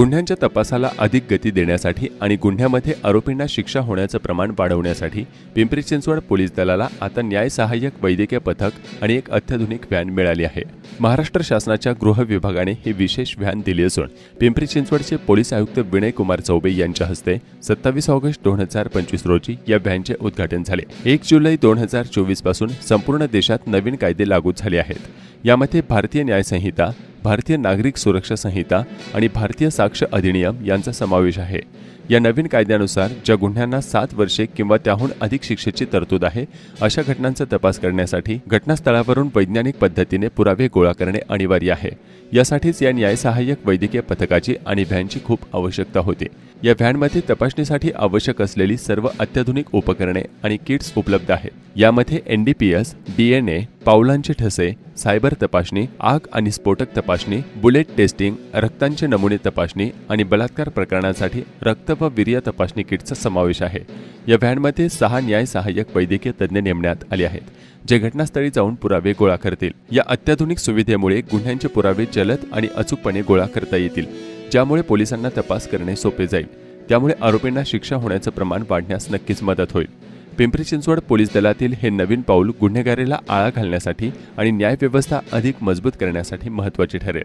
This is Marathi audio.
गुन्ह्यांच्या तपासाला अधिक गती देण्यासाठी आणि गुन्ह्यामध्ये आरोपींना शिक्षा होण्याचं प्रमाण वाढवण्यासाठी पिंपरी चिंचवड पोलीस दलाला आता न्याय सहाय्यक वैद्यकीय पथक आणि एक अत्याधुनिक व्हॅन मिळाली आहे. महाराष्ट्र शासनाच्या गृह विभागाने ही विशेष व्हॅन दिली असून पिंपरी चिंचवडचे पोलीस आयुक्त विनय कुमार चौबे यांच्या हस्ते सत्तावीस ऑगस्ट दोन हजार पंचवीस रोजी या व्हॅनचे उद्घाटन झाले. एक जुलै दोन हजार चोवीसपासून संपूर्ण देशात नवीन कायदे लागू झाले आहेत. यामध्ये भारतीय न्यायसंहिता भारतीय नागरिक सुरक्षा संहिता आणि भारतीय साक्ष अधिनियम यांचा समावेश आहे. या नवीन कायद्यानुसार ज्या गुन्ह्यांना सात वर्षे किंवा त्याहून अधिक शिक्षेची तरतूद आहे अशा घटनांचा तपास करण्यासाठी घटनास्थळावरून वैज्ञानिक पद्धतीने पुरावे गोळा करणे अनिवार्य आहे. यासाठीच या न्यायसहाय्यक वैद्यकीय पथकाची आणि व्हॅनची खूप आवश्यकता होती. या व्हॅनमध्ये तपासणीसाठी आवश्यक असलेली सर्व अत्याधुनिक उपकरणे आणि किट्स उपलब्ध आहेत. यामध्ये एनडीपीएस डीएनए पावलांचे ठसे सायबर तपासणी आग आणि स्फोटक तपासणी बुलेट टेस्टिंग रक्तांचे नमुने तपासणी आणि बलात्कार प्रकरणांसाठी रक्त व वीर्य तपासणी किटचा समावेश आहे. या व्हॅनमध्ये सहा न्याय सहाय्यक वैद्यकीय तज्ज्ञ नेमण्यात आले आहेत जे घटनास्थळी जाऊन पुरावे गोळा करतील. या अत्याधुनिक सुविधेमुळे गुन्ह्यांचे पुरावे जलद आणि अचूकपणे गोळा करता येतील ज्यामुळे पोलिसांना तपास करणे सोपे जाईल. त्यामुळे आरोपींना शिक्षा होण्याचं प्रमाण वाढण्यास नक्कीच मदत होईल. पिंपरी चिंचवड पोलीस दलातील हे नवीन पाऊल गुन्हेगारीला आळा घालण्यासाठी आणि न्यायव्यवस्था अधिक मजबूत करण्यासाठी महत्त्वाचे ठरेल.